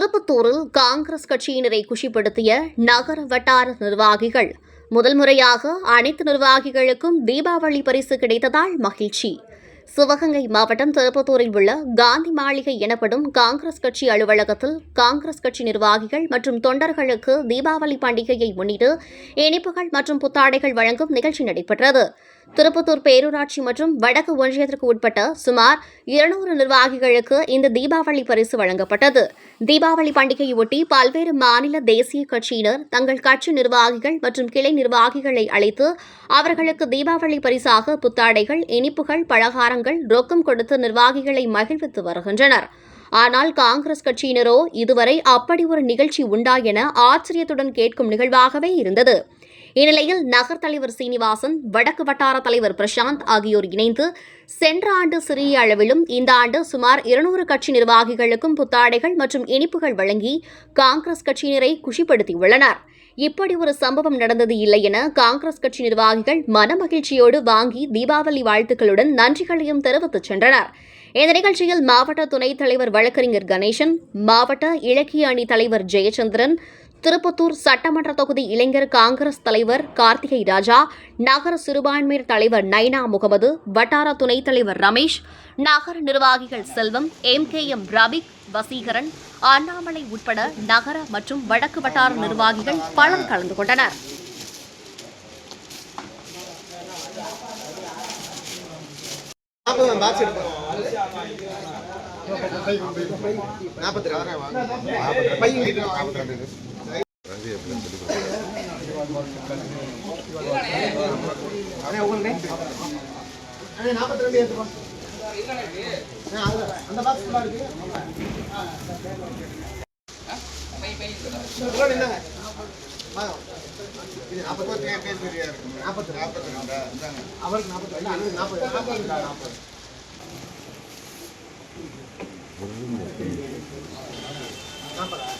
திருப்பத்தூரில் காங்கிரஸ் கட்சியினரை குஷிப்படுத்திய நகர வட்டார நிர்வாகிகள். முதல் முறையாக அனைத்து நிர்வாகிகளுக்கும் தீபாவளி பரிசு கிடைத்ததால் மகிழ்ச்சி. சிவகங்கை மாவட்டம் திருப்பத்தூரில் உள்ள காந்தி மாளிகை எனப்படும் காங்கிரஸ் கட்சி அலுவலகத்தில் காங்கிரஸ் கட்சி நிர்வாகிகள் மற்றும் தொண்டர்களுக்கு தீபாவளி பண்டிகையை முன்னிட்டு இனிப்புகள் மற்றும் புத்தாடைகள் வழங்கும் நிகழ்ச்சி நடைபெற்றது. திருப்பத்தூர் பேரூராட்சி மற்றும் வடக்கு ஒன்றியத்திற்கு உட்பட்ட சுமார் இருநூறு நிர்வாகிகளுக்கு இந்த தீபாவளி பரிசு வழங்கப்பட்டது. தீபாவளி பண்டிகையொட்டி பல்வேறு மாநில தேசிய கட்சியினர் தங்கள் கட்சி நிர்வாகிகள் மற்றும் கிளை நிர்வாகிகளை அழைத்து அவர்களுக்கு தீபாவளி பரிசாக புத்தாடைகள் இனிப்புகள் பலகாரங்கள் ரொக்கம் கொடுத்து நிர்வாகிகளை மகிழ்வித்து வருகின்றனர். ஆனால் காங்கிரஸ் கட்சியினரோ இதுவரை அப்படி ஒரு நிகழ்ச்சி உண்டா என ஆச்சரியத்துடன் கேட்கும் நிகழ்வாகவே இருந்தது. இந்நிலையில் நகர் தலைவர் சீனிவாசன் வடக்கு வட்டார தலைவர் பிரசாந்த் ஆகியோர் இணைந்து சென்ற ஆண்டு சிறிய அளவிலும் இந்த ஆண்டு சுமார் இருநூறு கட்சி நிர்வாகிகளுக்கும் புத்தாடைகள் மற்றும் இனிப்புகள் வழங்கி காங்கிரஸ் கட்சியினரை குஷிப்படுத்தியுள்ளனர். இப்படி ஒரு சம்பவம் நடந்தது இல்லை என காங்கிரஸ் கட்சி நிர்வாகிகள் மனமகிழ்ச்சியோடு வாங்கி தீபாவளி வாழ்த்துக்களுடன் நன்றிகளையும் தெரிவித்துச் சென்றனர். இந்த நிகழ்ச்சியில் மாவட்ட துணைத் தலைவர் வழக்கறிஞர் கணேசன் மாவட்ட இலக்கிய அணி தலைவர் ஜெயச்சந்திரன் திருப்பத்தூர் சட்டமன்ற தொகுதி இளைஞர் காங்கிரஸ் தலைவர் கார்த்திகை ராஜா நகர சிறுபான்மையர் தலைவர் நைனா முகமது வட்டார துணைத் தலைவர் ரமேஷ் நகர நிர்வாகிகள் Selvam M K M Rafiq Vaseegaran Annamalai உட்பட நகர மற்றும் வடக்கு வட்டார நிர்வாகிகள் பலர் கலந்து கொண்டனர். நாற்பத்தி ரெண்டு. பையன் அண்ணே உங்களுக்கு அண்ணே நாற்பத்தி ரெண்டு அதுல, அந்த பாக்ஸ் ஃபுல்லா இருக்கு. அவருக்கு நாற்பத்தி நாற்பது நாற்பது நாற்பது நான்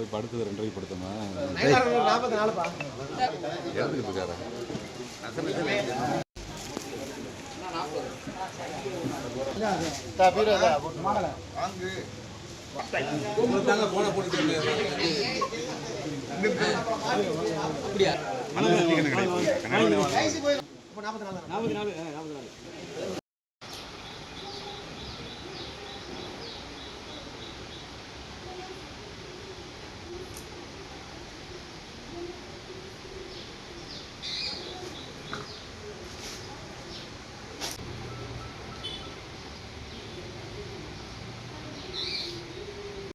போய் படுத்தது ரெண்டரைக்கு படுத்தோமா? இறந்துக்கிட்டு இருக்காரா இப்போ நாற்பத்தி நாலு நாற்பத்தி நாலு நாற்பத்தி நாலு.